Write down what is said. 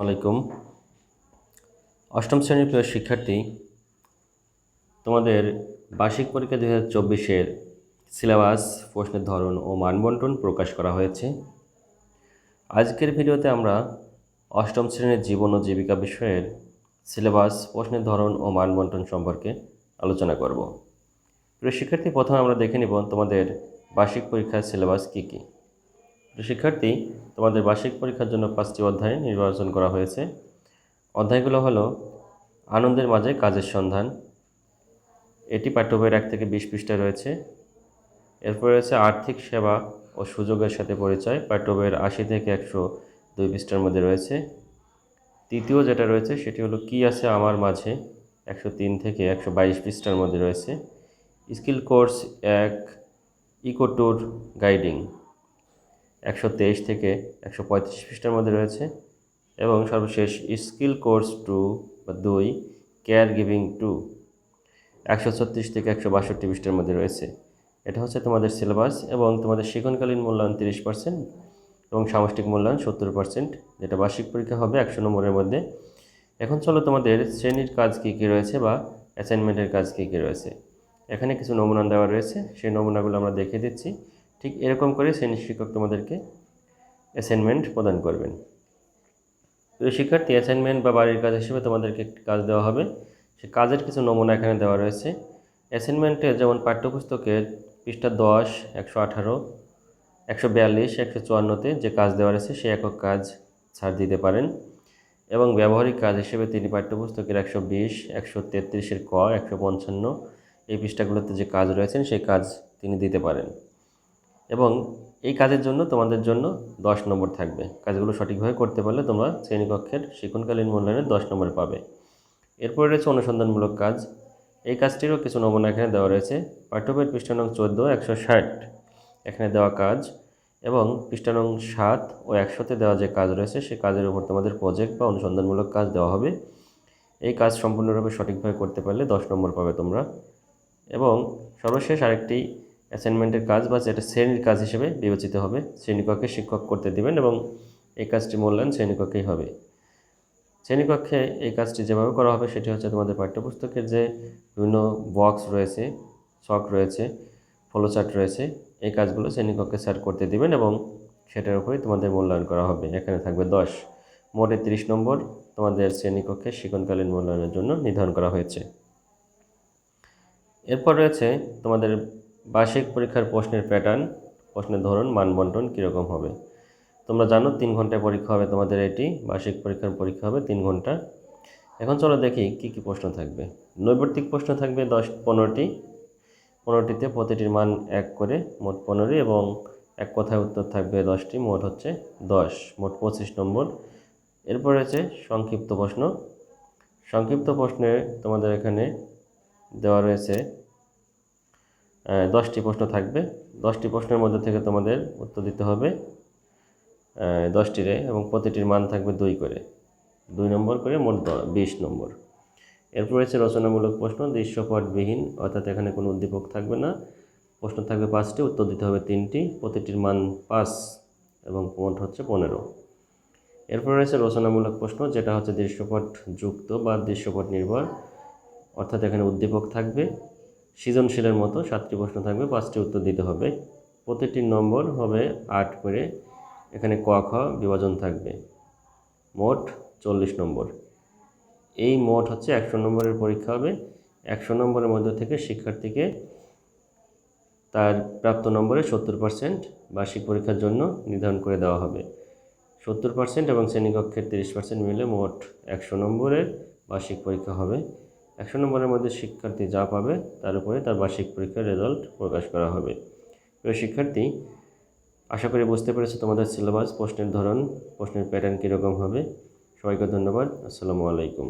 আলাইকুম। অষ্টম শ্রেণির প্রিয় শিক্ষার্থী, তোমাদের বার্ষিক পরীক্ষা দু হাজার চব্বিশের সিলেবাস, প্রশ্নের ধরন ও মানবন্টন প্রকাশ করা হয়েছে। আজকের ভিডিওতে আমরা অষ্টম শ্রেণির জীবন ও জীবিকা বিষয়ের সিলেবাস, প্রশ্নের ধরন ও মানবন্টন সম্পর্কে আলোচনা করব। প্রিয় শিক্ষার্থী, প্রথমে আমরা দেখে নিব তোমাদের বার্ষিক পরীক্ষার সিলেবাস কী কী। শিক্ষার্থী, তোমাদের বার্ষিক পরীক্ষার জন্য পাঁচটি অধ্যায় নির্বাচন করা হয়েছে। অধ্যায়গুলো হলো, আনন্দের মাঝে কাজের সন্ধান। এটি পাঠ্যবইয়ের এক থেকে বিশ পৃষ্ঠায় রয়েছে। এরপর রয়েছে আর্থিক সেবা ও সুযোগের সাথে পরিচয়। পাঠ্যবইয়ের আশি থেকে একশো দুই পৃষ্ঠার মধ্যে রয়েছে। তৃতীয় যেটা রয়েছে, সেটি হলো, কি আছে আমার মাঝে? একশো তিন থেকে একশো বাইশ পৃষ্ঠার মধ্যে রয়েছে। স্কিল কোর্স এক ইকো ট্যুর গাইডিং। একশো তেইশ থেকে একশো পঁয়ত্রিশ পৃষ্ঠার মধ্যে রয়েছে এবং সর্বশেষ স্কিল কোর্স টু বা দুই কেয়ার গিভিং টু, একশো ছত্রিশ থেকে একশো বাষট্টি পৃষ্ঠার মধ্যে রয়েছে। এটা হচ্ছে তোমাদের সিলেবাস এবং তোমাদের শিক্ষণকালীন মূল্যায়ন তিরিশ পার্সেন্ট এবং সামষ্টিক মূল্যায়ন সত্তর পার্সেন্ট, যেটা বার্ষিক পরীক্ষা হবে একশো নম্বরের মধ্যে। এখন চলো তোমাদের শ্রেণির কাজ কী কী রয়েছে বা অ্যাসাইনমেন্টের কাজ কী কী রয়েছে। এখানে কিছু নমুনা দেওয়া রয়েছে, সেই নমুনাগুলো আমরা দেখিয়ে দিচ্ছি। ঠিক এরকম করে শ্রেণি শিক্ষক তোমাদেরকে অ্যাসাইনমেন্ট প্রদান করবেন। তো শিক্ষার্থী অ্যাসাইনমেন্ট বা বাড়ির কাজ হিসেবে তোমাদেরকে একটি কাজ দেওয়া হবে। সে কাজের কিছু নমুনা এখানে দেওয়া রয়েছে। অ্যাসাইনমেন্টে যেমন পাঠ্যপুস্তকের পৃষ্ঠা দশ, একশো আঠারো, একশো বিয়াল্লিশ, একশো চুয়ান্নতে যে কাজ দেওয়া রয়েছে সে একক কাজ ছাড় দিতে পারেন। এবং ব্যবহারিক কাজ হিসেবে তিনি পাঠ্যপুস্তকের একশো বিশ, একশো তেত্রিশের ক, একশো পঞ্চান্ন এই পৃষ্ঠাগুলোতে যে কাজ রয়েছেন সেই কাজ তিনি দিতে পারেন। এবং এই কাজের জন্য তোমাদের জন্য দশ নম্বর থাকবে। কাজগুলো সঠিকভাবে করতে পারলে তোমরা শ্রেণীকক্ষের শিক্ষণকালীন মূল্যায়নে দশ নম্বর পাবে। এরপরে রয়েছে অনুসন্ধানমূলক কাজ। এই কাজটিরও কিছু নমুনা এখানে দেওয়া রয়েছে। পাঠ্যবইয়ের পৃষ্ঠা নং চোদ্দ, একশো ষাট এখানে দেওয়া কাজ এবং পৃষ্ঠা নং সাত ও একশোতে দেওয়া যে কাজ রয়েছে সেই কাজের উপর তোমাদের প্রজেক্ট বা অনুসন্ধানমূলক কাজ দেওয়া হবে। এই কাজ সম্পূর্ণরূপে সঠিকভাবে করতে পারলে দশ নম্বর পাবে তোমরা। এবং সর্বশেষ আরেকটি অ্যাসাইনমেন্টের কাজ বা যেটা শ্রেণির কাজ হিসেবে বিবেচিত হবে, শ্রেণীকক্ষে শিক্ষক করতে দিবেন এবং এই কাজটি মূল্যায়ন শ্রেণীকক্ষেই হবে। শ্রেণীকক্ষে এই কাজটি যেভাবে করা হবে, সেটি হচ্ছে তোমাদের পাঠ্যপুস্তকের যে বিভিন্ন বক্স রয়েছে ছক রয়েছে ফলোচার্ট রয়েছে, এই কাজগুলো শ্রেণীকক্ষে স্যার করতে দিবেন এবং সেটার উপরেই তোমাদের মূল্যায়ন করা হবে। এখানে থাকবে দশ। মোটে তিরিশ নম্বর তোমাদের শ্রেণীকক্ষে শিক্ষণকালীন মূল্যায়নের জন্য নির্ধারণ করা হয়েছে। এরপর রয়েছে তোমাদের বার্ষিক পরীক্ষার প্রশ্নের প্যাটার্ন প্রশ্নের ধরন মানবন্টন কীরকম হবে? তোমরা জানো তিন ঘন্টায় পরীক্ষা হবে তোমাদের এটি বার্ষিক পরীক্ষার পরীক্ষা হবে তিন ঘণ্টা। এখন চলো দেখি কি কি প্রশ্ন থাকবে। নৈবর্তিক প্রশ্ন থাকবে দশ, পনেরোটি। পনেরোটিতে প্রতিটির মান এক করে, মোট পনেরোই এবং এক কথায় উত্তর থাকবে দশটি, মোট হচ্ছে দশ, মোট পঁচিশ নম্বর। এরপর রয়েছে সংক্ষিপ্ত প্রশ্ন। সংক্ষিপ্ত প্রশ্নে তোমাদের এখানে দেওয়া রয়েছে দশটি প্রশ্ন থাকবে। দশটি প্রশ্নের মধ্যে থেকে তোমাদের উত্তর দিতে হবে। দশটিরে এবং প্রতিটির মান থাকবে দুই করে। দুই নম্বর করে মোট বিশ নম্বর। এরপর রয়েছে রচনামূলক প্রশ্ন, দৃশ্যপটবিহীন, অর্থাৎ এখানে কোনো উদ্দীপক থাকবে না। প্রশ্ন থাকবে পাঁচটি, উত্তর দিতে হবে তিনটি। প্রতিটির মান পাঁচ এবং মোট হচ্ছে পনেরো। এরপর রয়েছে রচনামূলক প্রশ্ন, যেটা হচ্ছে দৃশ্যপট যুক্ত বা দৃশ্যপট নির্ভর অর্থাৎ এখানে উদ্দীপক থাকবে। সৃজনশীলের মতো সাতটি প্রশ্ন থাকবে, পাঁচটি উত্তর দিতে হবে। প্রতিটি নম্বর হবে আট করে, এখানে ক, খ বিভাজন থাকবে। মোট চল্লিশ নম্বর। এই মোট হচ্ছে একশো নম্বরের পরীক্ষা হবে। একশো নম্বরের মধ্যে থেকে শিক্ষার্থীকে তার প্রাপ্ত নম্বরে সত্তর পার্সেন্ট বার্ষিক পরীক্ষার জন্য নির্ধারণ করে দেওয়া হবে। সত্তর পার্সেন্ট এবং শ্রেণীকক্ষের তিরিশ পার্সেন্ট মিলে মোট একশো নম্বরের বার্ষিক পরীক্ষা হবে। একশো নম্বরের মধ্যে শিক্ষার্থী যা পাবে, তার উপরে তার বার্ষিক পরীক্ষার রেজাল্ট প্রকাশ করা হবে। প্রিয় শিক্ষার্থী, আশা করি বুঝতে পেরেছ তোমাদের সিলেবাস প্রশ্নের ধরন, প্রশ্নের প্যাটার্ন কীরকম হবে। সবাইকে ধন্যবাদ, আসসালামু আলাইকুম।